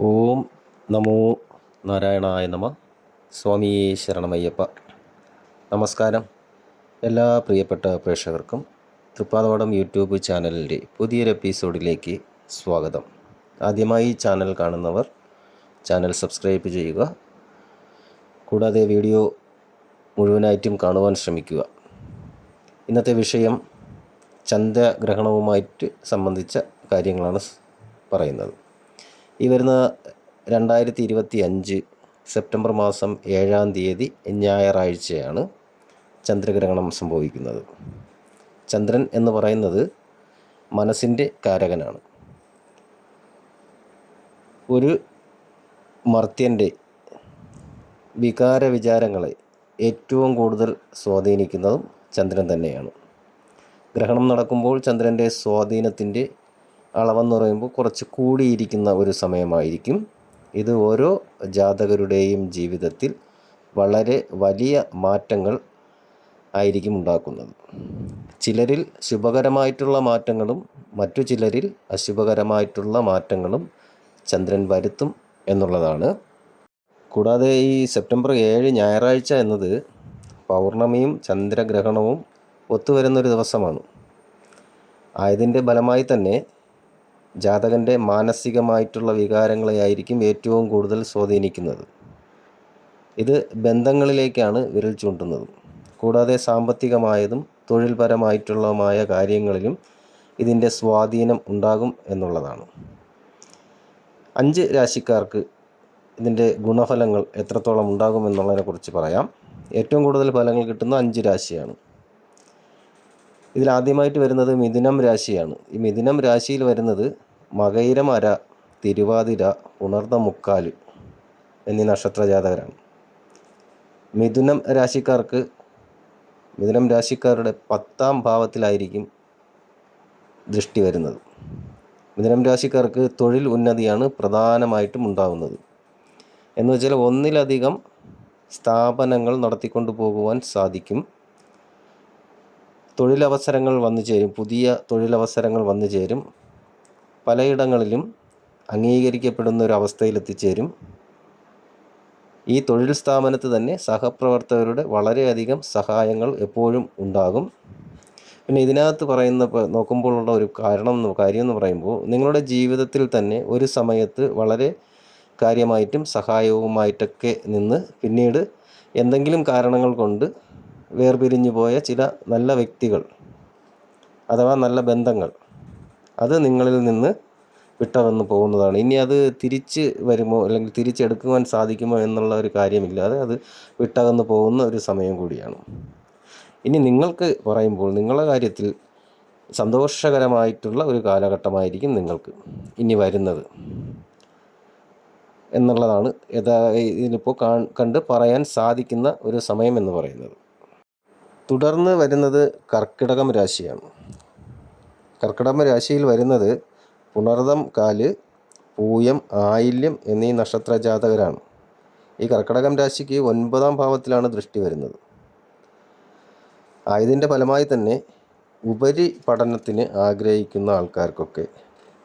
ഓം നമോ നാരായണായ നമ. സ്വാമി ശരണമയ്യപ്പ. നമസ്കാരം. എല്ലാ പ്രിയപ്പെട്ട പ്രേക്ഷകർക്കും തൃപ്പാതവടം യൂട്യൂബ് ചാനലിന്റെ പുതിയൊരു എപ്പിസോഡിലേക്ക് സ്വാഗതം. ആദ്യമായി ചാനൽ കാണുന്നവർ ചാനൽ സബ്സ്ക്രൈബ് ചെയ്യുക. കൂടാതെ വീഡിയോ മുഴുവനായിട്ടും കാണുവാൻ ശ്രമിക്കുക. ഇന്നത്തെ വിഷയം ചന്ദ്രഗ്രഹണവുമായിട്ട് സംബന്ധിച്ച കാര്യങ്ങളാണ് പറയുന്നത്. ഈ വരുന്ന രണ്ടായിരത്തി ഇരുപത്തി അഞ്ച് സെപ്റ്റംബർ മാസം ഏഴാം തീയതി ഞായറാഴ്ചയാണ് ചന്ദ്രഗ്രഹണം സംഭവിക്കുന്നത്. ചന്ദ്രൻ എന്ന് പറയുന്നത് മനസ്സിന്റെ കാരകനാണ്. ഒരു മർത്യന്റെ വികാര വിചാരങ്ങളെ ഏറ്റവും കൂടുതൽ സ്വാധീനിക്കുന്നതും ചന്ദ്രൻ തന്നെയാണ്. ഗ്രഹണം നടക്കുമ്പോൾ ചന്ദ്രന്റെ സ്വാധീനത്തിന്റെ അളവെന്ന് പറയുമ്പോൾ കുറച്ച് കൂടിയിരിക്കുന്ന ഒരു സമയമായിരിക്കും. ഇത് ഓരോ ജാതകരുടെയും ജീവിതത്തിൽ വളരെ വലിയ മാറ്റങ്ങൾ ആയിരിക്കും ഉണ്ടാക്കുന്നത്. ചിലരിൽ ശുഭകരമായിട്ടുള്ള മാറ്റങ്ങളും മറ്റു ചിലരിൽ അശുഭകരമായിട്ടുള്ള മാറ്റങ്ങളും ചന്ദ്രൻ വരുത്തും എന്നുള്ളതാണ്. കൂടാതെ ഈ സെപ്റ്റംബർ ഏഴ് ഞായറാഴ്ച എന്നത് പൗർണമിയും ചന്ദ്രഗ്രഹണവും ഒത്തുവരുന്നൊരു ദിവസമാണ്. ആയതിന്റെ ഫലമായി തന്നെ ജാതകന്റെ മാനസികമായിട്ടുള്ള വികാരങ്ങളെയായിരിക്കും ഏറ്റവും കൂടുതൽ സ്വാധീനിക്കുന്നത്. ഇത് ബന്ധങ്ങളിലേക്കാണ് വിരൽ ചൂണ്ടുന്നത്. കൂടാതെ സാമ്പത്തികമായതും തൊഴിൽപരമായിട്ടുള്ളതുമായ കാര്യങ്ങളിലും ഇതിന്റെ സ്വാധീനം ഉണ്ടാകും എന്നുള്ളതാണ്. അഞ്ച് രാശിക്കാർക്ക് ഇതിന്റെ ഗുണഫലങ്ങൾ എത്രത്തോളം ഉണ്ടാകുമെന്നുള്ളതിനെക്കുറിച്ച് പറയാം. ഏറ്റവും കൂടുതൽ ഫലങ്ങൾ കിട്ടുന്ന അഞ്ച് രാശിയാണ്. ഇതിൽ ആദ്യമായിട്ട് വരുന്നത് മിഥുനം രാശിയാണ്. ഈ മിഥുനം രാശിയിൽ വരുന്നത് മകയിരമര തിരുവാതിര ഉണർന്ന മുക്കാൽ എന്നീ നക്ഷത്ര ജാതകരാണ്. മിഥുനം രാശിക്കാർക്ക് മിഥുനം രാശിക്കാരുടെ പത്താം ഭാവത്തിലായിരിക്കും ദൃഷ്ടി വരുന്നത്. മിഥുനം രാശിക്കാർക്ക് തൊഴിൽ ഉന്നതിയാണ് പ്രധാനമായിട്ടും ഉണ്ടാകുന്നത് എന്ന് വെച്ചാൽ ഒന്നിലധികം സ്ഥാപനങ്ങൾ നടത്തിക്കൊണ്ടു പോകുവാൻ സാധിക്കും. തൊഴിലവസരങ്ങൾ വന്നു ചേരും. പുതിയ തൊഴിലവസരങ്ങൾ വന്നു ചേരും. പലയിടങ്ങളിലും അംഗീകരിക്കപ്പെടുന്ന ഒരു അവസ്ഥയിൽ എത്തിച്ചേരും. ഈ തൊഴിൽ സ്ഥാപനത്ത് തന്നെ സഹപ്രവർത്തകരുടെ വളരെയധികം സഹായങ്ങൾ എപ്പോഴും ഉണ്ടാകും. പിന്നെ ഇതിനകത്ത് പറയുന്ന നോക്കുമ്പോഴുള്ള ഒരു കാരണം കാര്യം എന്ന് പറയുമ്പോൾ നിങ്ങളുടെ ജീവിതത്തിൽ തന്നെ ഒരു സമയത്ത് വളരെ കാര്യമായിട്ടും സഹായവുമായിട്ടൊക്കെ നിന്ന് പിന്നീട് എന്തെങ്കിലും കാരണങ്ങൾ കൊണ്ട് വേർപിരിഞ്ഞു പോയ ചില നല്ല വ്യക്തികൾ അഥവാ നല്ല ബന്ധങ്ങൾ അത് നിങ്ങളിൽ നിന്ന് വിട്ടവന്ന് പോകുന്നതാണ്. ഇനി അത് തിരിച്ച് വരുമോ അല്ലെങ്കിൽ തിരിച്ചെടുക്കുവാൻ സാധിക്കുമോ എന്നുള്ള ഒരു കാര്യമില്ലാതെ അത് വിട്ടകന്ന് പോകുന്ന ഒരു സമയം കൂടിയാണ്. ഇനി നിങ്ങൾക്ക് പറയുമ്പോൾ നിങ്ങളുടെ കാര്യത്തിൽ സന്തോഷകരമായിട്ടുള്ള ഒരു കാലഘട്ടമായിരിക്കും നിങ്ങൾക്ക് ഇനി വരുന്നത് എന്നുള്ളതാണ് യഥാ കാ കണ്ട് പറയാൻ സാധിക്കുന്ന ഒരു സമയം എന്ന് പറയുന്നത്. തുടർന്ന് വരുന്നത് കർക്കിടകം രാശിയാണ്. കർക്കിടകം രാശിയിൽ വരുന്നത് പുണർദം കാൽ പൂയം ആയില്യം എന്നീ നക്ഷത്ര ജാതകരാണ് ഈ കർക്കിടകം രാശിക്ക് ഒൻപതാം ഭാവത്തിലാണ് ദൃഷ്ടി വരുന്നത്. ആയതിന്റെ ഫലമായി തന്നെ ഉപരി പഠനത്തിന് ആഗ്രഹിക്കുന്ന ആൾക്കാർക്കൊക്കെ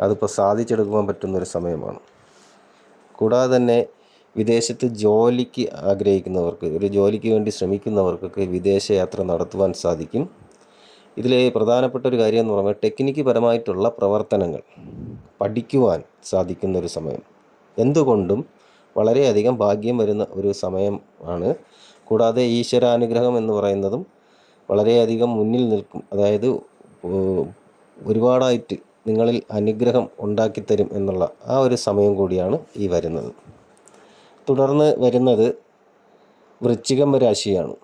അതിപ്പോൾ സാധിച്ചെടുക്കുവാൻ പറ്റുന്നൊരു സമയമാണ്. കൂടാതെ തന്നെ വിദേശത്ത് ജോലിക്ക് ആഗ്രഹിക്കുന്നവർക്ക് ഒരു ജോലിക്ക് വേണ്ടി ശ്രമിക്കുന്നവർക്കൊക്കെ വിദേശയാത്ര നടത്തുവാൻ സാധിക്കും. ഇതിലെ പ്രധാനപ്പെട്ട ഒരു കാര്യം എന്ന് പറഞ്ഞാൽ ടെക്നിക്ക് പരമായിട്ടുള്ള പ്രവർത്തനങ്ങൾ പഠിക്കുവാൻ സാധിക്കുന്ന ഒരു സമയം. എന്തുകൊണ്ടും വളരെയധികം ഭാഗ്യം വരുന്ന ഒരു സമയം ആണ്. കൂടാതെ ഈശ്വരാനുഗ്രഹം എന്ന് പറയുന്നതും വളരെയധികം മുന്നിൽ നിൽക്കും. അതായത് ഒരുപാടായിട്ട് നിങ്ങളിൽ അനുഗ്രഹം ഉണ്ടാക്കിത്തരും എന്നുള്ള ആ ഒരു സമയം കൂടിയാണ് ഈ വരുന്നത്. തുടർന്ന് വരുന്നത് വൃശ്ചികം രാശിയാണ്.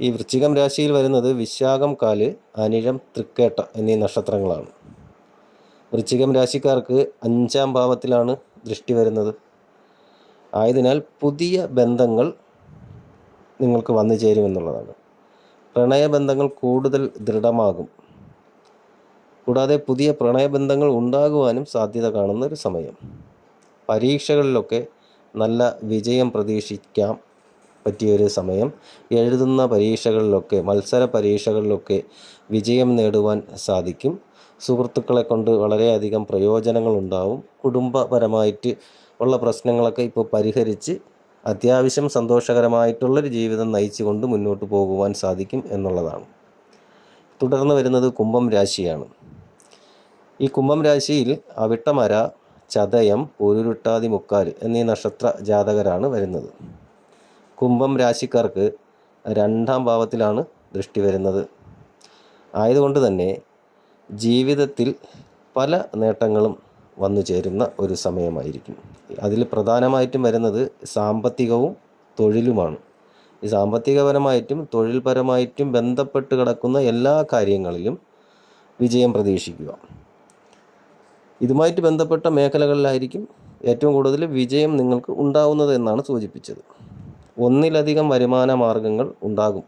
ഈ വൃശ്ചികം രാശിയിൽ വരുന്നത് വിശാഖം കാൽ അനിഴം തൃക്കേട്ട എന്നീ നക്ഷത്രങ്ങളാണ്. വൃശ്ചികം രാശിക്കാർക്ക് അഞ്ചാം ഭാവത്തിലാണ് ദൃഷ്ടി വരുന്നത്. ആയതിനാൽ പുതിയ ബന്ധങ്ങൾ നിങ്ങൾക്ക് വന്നു ചേരുമെന്നുള്ളതാണ് പ്രണയബന്ധങ്ങൾ കൂടുതൽ ദൃഢമാകും. കൂടാതെ പുതിയ പ്രണയബന്ധങ്ങൾ ഉണ്ടാകുവാനും സാധ്യത കാണുന്ന ഒരു സമയം. പരീക്ഷകളിലൊക്കെ നല്ല വിജയം പ്രതീക്ഷിക്കാം പറ്റിയൊരു സമയം. എഴുതുന്ന പരീക്ഷകളിലൊക്കെ മത്സര പരീക്ഷകളിലൊക്കെ വിജയം നേടുവാൻ സാധിക്കും. സുഹൃത്തുക്കളെ കൊണ്ട് വളരെയധികം പ്രയോജനങ്ങളുണ്ടാവും. കുടുംബപരമായിട്ട് ഉള്ള പ്രശ്നങ്ങളൊക്കെ ഇപ്പോൾ പരിഹരിച്ച് അത്യാവശ്യം സന്തോഷകരമായിട്ടുള്ളൊരു ജീവിതം നയിച്ചുകൊണ്ട് മുന്നോട്ട് പോകുവാൻ സാധിക്കും എന്നുള്ളതാണ്. തുടർന്ന് വരുന്നത് കുംഭം രാശിയാണ്. ഈ കുംഭം രാശിയിൽ അവിട്ടമര ചതയം പൂരുരുട്ടാതി മുക്കാൽ എന്നീ നക്ഷത്ര ജാതകരാണ് വരുന്നത്. കുംഭം രാശിക്കാർക്ക് രണ്ടാം ഭാവത്തിലാണ് ദൃഷ്ടി വരുന്നത്. ആയതുകൊണ്ട് തന്നെ ജീവിതത്തിൽ പല നേട്ടങ്ങളും വന്നു ചേരുന്ന ഒരു സമയമായിരിക്കും. അതിൽ പ്രധാനമായിട്ടും വരുന്നത് സാമ്പത്തികവും തൊഴിലുമാണ്. ഈ സാമ്പത്തികപരമായിട്ടും തൊഴിൽപരമായിട്ടും ബന്ധപ്പെട്ട് കിടക്കുന്ന എല്ലാ കാര്യങ്ങളിലും വിജയം പ്രതീക്ഷിക്കുക. ഇതുമായിട്ട് ബന്ധപ്പെട്ട മേഖലകളിലായിരിക്കും ഏറ്റവും കൂടുതൽ വിജയം നിങ്ങൾക്ക് ഉണ്ടാവുന്നത് എന്നാണ് സൂചിപ്പിച്ചത്. ഒന്നിലധികം വരുമാന മാർഗങ്ങൾ ഉണ്ടാകും.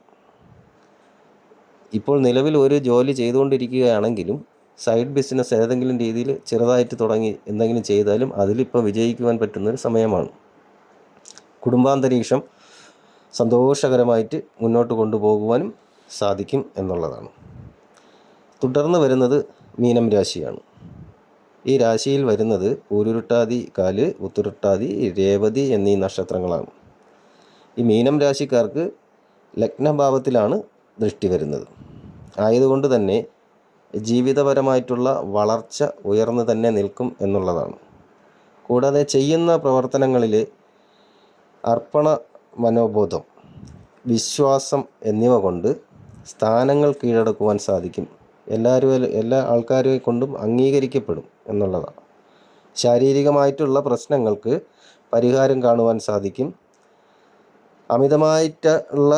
ഇപ്പോൾ നിലവിൽ ഒരു ജോലി ചെയ്തുകൊണ്ടിരിക്കുകയാണെങ്കിലും സൈഡ് ബിസിനസ് ഏതെങ്കിലും രീതിയിൽ ചെറുതായിട്ട് തുടങ്ങി എന്തെങ്കിലും ചെയ്താലും അതിലിപ്പോൾ വിജയിക്കുവാൻ പറ്റുന്നൊരു സമയമാണ്. കുടുംബാന്തരീക്ഷം സന്തോഷകരമായിട്ട് മുന്നോട്ട് കൊണ്ടുപോകുവാനും സാധിക്കും എന്നുള്ളതാണ്. തുടർന്ന് വരുന്നത് മീനം രാശിയാണ്. ഈ രാശിയിൽ വരുന്നത് പൂരുരുട്ടാതി കാൽ ഉത്തുരുട്ടാതി രേവതി എന്നീ നക്ഷത്രങ്ങളാണ്. ഈ മീനം രാശിക്കാർക്ക് ലഗ്നഭാവത്തിലാണ് ദൃഷ്ടി വരുന്നത്. ആയതുകൊണ്ട് തന്നെ ജീവിതപരമായിട്ടുള്ള വളർച്ച ഉയർന്നു തന്നെ നിൽക്കും എന്നുള്ളതാണ്. കൂടാതെ ചെയ്യുന്ന പ്രവർത്തനങ്ങളിൽ അർപ്പണ മനോബോധം വിശ്വാസം എന്നിവ കൊണ്ട് സ്ഥാനങ്ങൾ കീഴടക്കുവാൻ സാധിക്കും. എല്ലാവരും എല്ലാ ആൾക്കാരെ കൊണ്ടും അംഗീകരിക്കപ്പെടും. എന്നുള്ളതാണ് ശാരീരികമായിട്ടുള്ള പ്രശ്നങ്ങൾക്ക് പരിഹാരം കാണുവാൻ സാധിക്കും. അമിതമായിട്ടുള്ള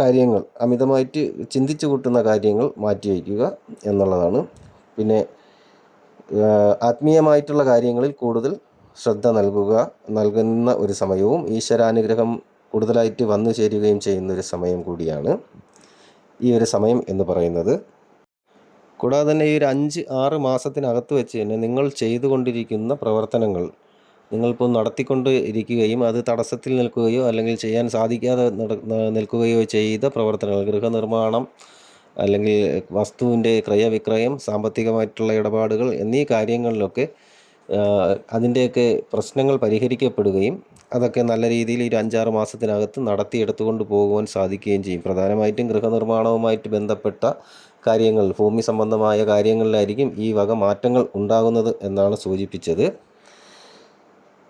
കാര്യങ്ങൾ അമിതമായിട്ട് ചിന്തിച്ചു കൂട്ടുന്ന കാര്യങ്ങൾ മാറ്റി വയ്ക്കുക എന്നുള്ളതാണ്. പിന്നെ ആത്മീയമായിട്ടുള്ള കാര്യങ്ങളിൽ കൂടുതൽ ശ്രദ്ധ നൽകുക നൽകുന്ന ഒരു സമയവും ഈശ്വരാനുഗ്രഹം കൂടുതലായിട്ട് വന്നു ചേരുകയും ചെയ്യുന്ന ഒരു സമയം കൂടിയാണ് ഈ ഒരു സമയം എന്ന് പറയുന്നത്. കൂടാതെ തന്നെ ഈ ഒരു അഞ്ച് ആറ് മാസത്തിനകത്ത് വെച്ച് തന്നെ നിങ്ങൾ ചെയ്തുകൊണ്ടിരിക്കുന്ന പ്രവർത്തനങ്ങൾ നിങ്ങളിപ്പോൾ നടത്തിക്കൊണ്ട് ഇരിക്കുകയും അത് തടസ്സത്തിൽ നിൽക്കുകയോ അല്ലെങ്കിൽ ചെയ്യാൻ സാധിക്കാതെ നിൽക്കുകയോ ചെയ്ത പ്രവർത്തനങ്ങൾ ഗൃഹനിർമ്മാണം അല്ലെങ്കിൽ വസ്തുവിന്റെ ക്രയവിക്രയം സാമ്പത്തികമായിട്ടുള്ള ഇടപാടുകൾ എന്നീ കാര്യങ്ങളിലൊക്കെ അതിന്റെയൊക്കെ പ്രശ്നങ്ങൾ പരിഹരിക്കപ്പെടുകയും അതൊക്കെ നല്ല രീതിയിൽ ഒരു അഞ്ചാറ് മാസത്തിനകത്ത് നടത്തിയെടുത്തുകൊണ്ട് പോകുവാൻ സാധിക്കുകയും ചെയ്യും. പ്രധാനമായിട്ടും ഗൃഹനിർമ്മാണവുമായിട്ട് ബന്ധപ്പെട്ട കാര്യങ്ങൾ ഭൂമി സംബന്ധമായ കാര്യങ്ങളിലായിരിക്കും ഈ വക മാറ്റങ്ങൾ ഉണ്ടാകുന്നത് എന്നാണ് സൂചിപ്പിച്ചത്.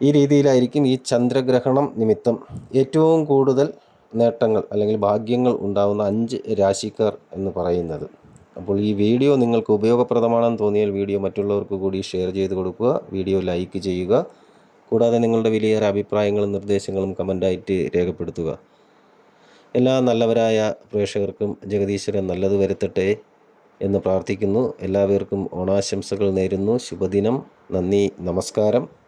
ഈ രീതിയിലായിരിക്കും ഈ ചന്ദ്രഗ്രഹണം നിമിത്തം ഏറ്റവും കൂടുതൽ നേട്ടങ്ങൾ അല്ലെങ്കിൽ ഭാഗ്യങ്ങൾ ഉണ്ടാകുന്ന അഞ്ച് രാശിക്കാർ എന്ന് പറയുന്നത്. അപ്പോൾ ഈ വീഡിയോ നിങ്ങൾക്ക് ഉപയോഗപ്രദമാണെന്ന് തോന്നിയാൽ വീഡിയോ മറ്റുള്ളവർക്ക് കൂടി ഷെയർ ചെയ്ത് കൊടുക്കുക വീഡിയോ ലൈക്ക് ചെയ്യുക. കൂടാതെ നിങ്ങളുടെ വിലയേറെ അഭിപ്രായങ്ങളും നിർദ്ദേശങ്ങളും കമന്റായിട്ട് രേഖപ്പെടുത്തുക. എല്ലാ നല്ലവരായ പ്രേക്ഷകർക്കും ജഗദീശ്വരൻ നല്ലത് വരുത്തട്ടെ എന്ന് പ്രാർത്ഥിക്കുന്നു. എല്ലാവർക്കും ഓണാശംസകൾ നേരുന്നു. ശുഭദിനം. നന്ദി. നമസ്കാരം.